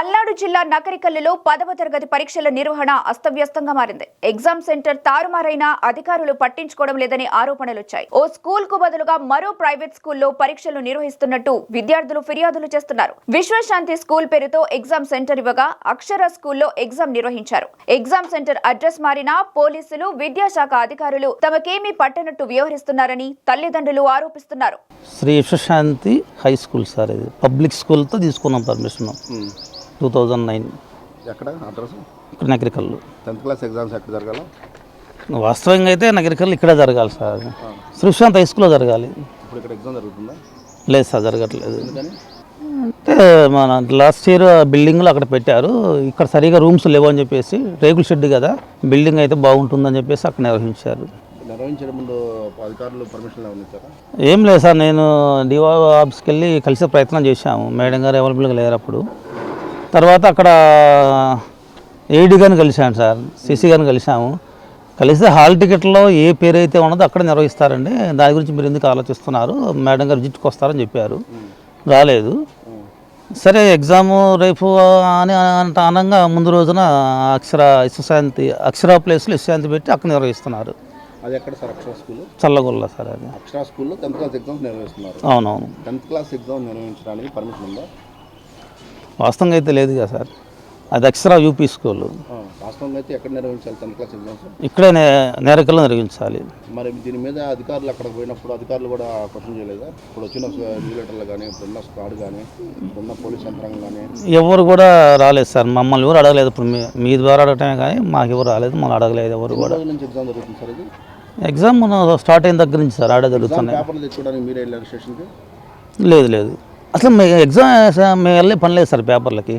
పల్నాడు జిల్లా నకరికల్లులో పదవ తరగతి పరీక్షల నిర్వహణ అస్తవ్యస్తంగా మారింది. ఎగ్జామ్ సెంటర్ తారుమారైన అధికారులు పట్టించుకోవడం లేదని ఆరోపణలు వచ్చాయి ఓ స్కూల్కు బదులుగా మరో ప్రైవేట్ స్కూల్లో పరీక్షలు నిర్వహిస్తున్నట్టు విద్యార్థులు ఫిర్యాదులు చేస్తున్నారు. విశ్వశాంతి స్కూల్ పేరుతో ఎగ్జామ్ సెంటర్ ఇవ్వగా అక్షర స్కూల్లో ఎగ్జామ్ నిర్వహించారు. ఎగ్జామ్ సెంటర్ అడ్రస్ మారినా పోలీసులు విద్యాశాఖ అధికారులు తమకేమీ పట్టనట్టు వ్యవహరిస్తున్నారని తల్లిదండ్రులు ఆరోపిస్తున్నారు. Sri Vishwashanti high school sir ఇది. పబ్లిక్ స్కూల్తో తీసుకున్నాం పర్మిషన్. Two thousand nine. ఎక్కడ? Address? Nagarikallu. Tenth class exams ఎక్కడ జరగాల? వాస్తవంగా అయితే నగరికల్లు ఇక్కడే జరగాలి సార్. విశ్వశాంతి హై స్కూల్లో జరగాలి. ఇప్పుడు ఇక్కడ ఎగ్జామ్ జరుగుతుందా? లేదు సార్ జరగట్లేదు. అంటే మన లాస్ట్ ఇయర్ బిల్డింగ్లో అక్కడ పెట్టారు. ఇక్కడ సరిగా రూమ్స్ లేవు అని చెప్పేసి రేకుల షెడ్ కదా బిల్డింగ్ అయితే బాగుంటుందని చెప్పేసి అక్కడ నిర్వహించారు. ఏం లేదు సార్ నేను డిఓ ఆఫీస్కి వెళ్ళి కలిసే ప్రయత్నం చేశాము. మేడం గారు అవైలబుల్గా లేరు అప్పుడు. తర్వాత అక్కడ ఏడీ గారిని కలిశాను సార్ సిసి గారిని కలిశాము. కలిస్తే హాల్ టికెట్లో ఏ పేరు అయితే ఉన్నదో అక్కడ నిర్వహిస్తారండి. దాని గురించి మీరు ఎందుకు ఆలోచిస్తున్నారు? మేడం గారు విజిట్కి వస్తారని చెప్పారు. రాలేదు. సరే ఎగ్జాము రేపు అని అంట అనగా ముందు రోజున అక్షర విశ్వశాంతి అక్షర ప్లేస్లో విశ్వశాంతి పెట్టి అక్కడ నిర్వహిస్తున్నారు. అది ఎక్కడ sir? Akshara school? Challagolla sir అది. అక్షర స్కూల్లో టెన్త్ క్లాస్ ఎగ్జామ్స్ నిర్వహిస్తున్నారు. అవునవును. టెన్త్ క్లాస్ ఎగ్జామ్ నిర్వహించడానికి పర్మిషన్ ఉందా? వాస్తవంగా అయితే లేదు కదా సార్. అది అక్షర యూపీ స్కూల్. ఇక్కడే నేరకల్లో నిర్వహించాలి. మరి దీని మీద అధికారులు అక్కడికి పోయినప్పుడు అధికారులు కూడా క్వశ్చన్ చేయలేదా? ఇప్పుడు వచ్చిన రెగ్యులేటర్లు కానీ ఇప్పుడున్న స్క్వాడ్ కానీ ఇప్పుడున్న పోలీస్ యంత్రాంగం కానీ ఎవరు కూడా రాలేదు సార్. మమ్మల్ని ఎవరు అడగలేదు. ఇప్పుడు మీ మీ ద్వారా అడగటమే కానీ మాకు ఎవరు రాలేదు. మమ్మల్ని అడగలేదు ఎవరు కూడా. ఎగ్జామ్ జరుగుతుంది సార్ ఇది? ఎగ్జామ్ మనం స్టార్ట్ అయిన దగ్గర నుంచి సార్ ఆడే జరుగుతున్నాయి. లేదు లేదు. అసలు మీ ఎగ్జామ్ మేము వెళ్ళే పని లేదు సార్ పేపర్లకి.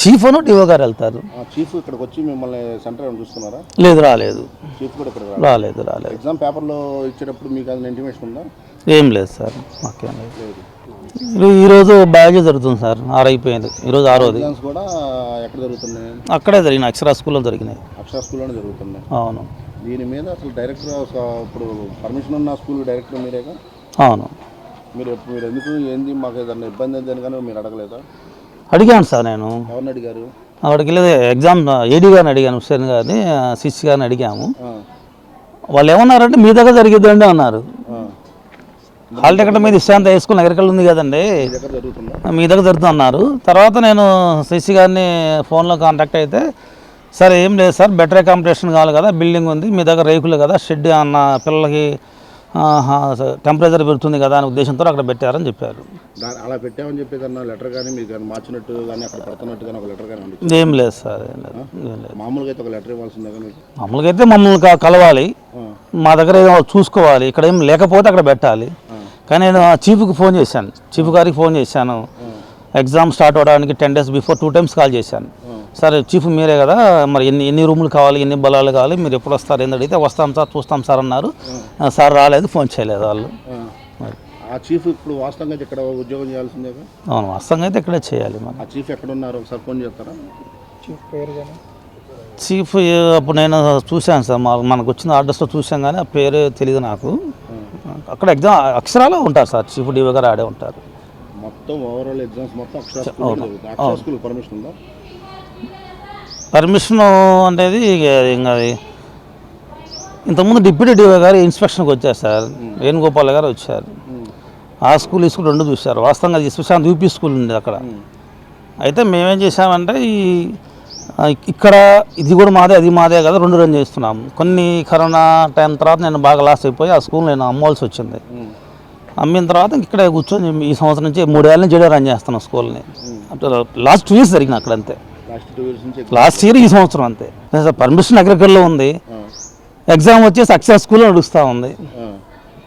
చీఫ్ అను డిఓ గారు వెళ్తారు. చీఫ్ ఇక్కడికి వచ్చి మిమ్మల్ని సెంటర్ చూస్తున్నారా? లేదు రాలేదు. చీఫ్ కూడా ఇక్కడ రాలేదు. రాలేదు ఎగ్జామ్ పేపర్లో ఇచ్చేటప్పుడు మీకు అది ఇంటిమేషన్ ఉందా? ఏం లేదు సార్ మాకేం లేదు. ఈరోజు బ్యాగ్ జరుగుతుంది సార్ ఆరు అయిపోయింది. ఈరోజు ఆరోది. కూడా ఎక్కడ జరుగుతున్నాయి? అక్కడే జరిగినాయి అక్షరా స్కూల్లో జరిగినాయి. అక్షర స్కూల్లోనే జరుగుతున్నాయి. అవును. దీని మీద అసలు డైరెక్టర్ ఇప్పుడు పర్మిషన్ ఉన్న స్కూల్ డైరెక్టర్ మీరేగా? అవును. మీరు మీరు ఎందుకు ఏంది మాకు ఇబ్బంది అయింది కానీ మీరు అడగలేదా? అడిగాను సార్ నేను. ఎవరిని అడిగారు? వెళ్ళి ఎగ్జామ్ ఏడీ గారిని అడిగాను హుస్సేన్ గారిని సిసి గారిని అడిగాము. ఆ, వాళ్ళు ఏమన్నారంటే మీ దగ్గర జరిగిద్దండి అన్నారు. ఆ. హాల్ టికెట్ మీద ఇష్టాంత వేసుకుని ఎక్కడికెళ్ళి ఉంది కదండి. మీ దగ్గర జరుగుతుందా? మీ దగ్గర జరుగుతుంది అన్నారు. తర్వాత నేను సిసి గారిని ఫోన్లో కాంటాక్ట్ అయితే సార్ ఏం లేదు సార్ బెటర్ అకామిడేషన్ కావాలి కదా బిల్డింగ్ ఉంది మీ దగ్గర రేకులు కదా షెడ్ అన్న పిల్లలకి టెంపరేచర్ పెడుతుంది కదా అనే ఉద్దేశంతో అక్కడ పెట్టారని చెప్పారు. అలా పెట్టామని చెప్పి ఏదన్నా లెటర్ కానీ మీరు కానీ మార్చినట్టు కానీ అక్కడ పెడుతున్నట్టు కానీ ఒక లెటర్ కానీ ఏం లేదు సార్ ఏం లేదు మామూలుగా అయితే ఒక లెటర్ ఇవ్వాల్సిందే కానీ. మీకు మామూలుగా అయితే మమ్మల్ని కలవాలి. మా దగ్గర ఏదో చూసుకోవాలి. ఇక్కడ ఏం లేకపోతే అక్కడ పెట్టాలి. కానీ నేను చీఫ్కి ఫోన్ చేశాను. చీఫ్ గారికి ఫోన్ చేశాను. ఎగ్జామ్ స్టార్ట్ అవడానికి ten days before two times call చేశాను. సార్ చీఫ్ మీరే కదా మరి ఎన్ని ఎన్ని రూములు కావాలి ఎన్ని బలాలు కావాలి మీరు ఎప్పుడు వస్తారు ఏంది అడిగితే వస్తాం సార్ చూస్తాం సార్ అన్నారు. సార్ రాలేదు ఫోన్ చేయలేదు వాళ్ళు. ఆ. మరి. ఆ చీఫ్ ఇప్పుడు వాస్తవంగా అయితే ఇక్కడ ఉద్యోగం చేయాల్సిందే అవును వాస్తవంగా అయితే ఇక్కడే చేయాలి మనం ఆ చీఫ్ ఎక్కడ ఉన్నారు ఒకసారి ఫోన్ చేస్తారా? చీఫ్ ఏ- అప్పుడు నేను చూశాను సార్ మా మనకు వచ్చిన ఆర్డర్స్లో చూశాను కానీ ఆ పేరు తెలియదు నాకు. అక్కడ ఎగ్జామ్ అక్షరాలు ఉంటారు సార్ చీఫ్ డిఓ గారు ఆడే ఉంటారు. మొత్తం ఓవరాల్ ఎగ్జామ్స్ మొత్తం అక్షర స్కూల్ జరుగుతుంది అక్షర స్కూల్ పర్మిషన్ ఉందా? పర్మిషన్ అనేది ఇక ఇంతకుముందు డిప్యూటీ డిఓ గారు ఇన్స్పెక్షన్కి వచ్చారు సార్. వేణుగోపాల్ గారు వచ్చారు. ఆ స్కూల్ ఈ స్కూల్ రెండు చూశారు. వాస్తవంగా సుశాంత్ యూపీ స్కూల్ ఉంది అక్కడ. అయితే మేమేం చేసామంటే ఈ ఇక్కడ ఇది కూడా మాదే అది మాదే కదా రెండు రన్ చేస్తున్నాము. కొన్ని కరోనా టైం తర్వాత నేను బాగా లాస్ అయిపోయి ఆ స్కూల్ నేను అమ్మవలసి వచ్చింది. అమ్మిన తర్వాత ఇక్కడే కూర్చొని ఈ సంవత్సరం నుంచి మూడేళ్ళ నుంచి జడే రన్ చేస్తున్నాం స్కూల్ని. లాస్ట్ టూ ఇయర్స్ జరిగిన అక్కడ అంతే లాస్ట్ ఇయర్ ఈ సంవత్సరం అంతే. పర్మిషన్ అగ్రికల్లో ఉంది. ఎగ్జామ్ వచ్చేసి అక్షర స్కూల్లో నడుస్తూ ఉంది.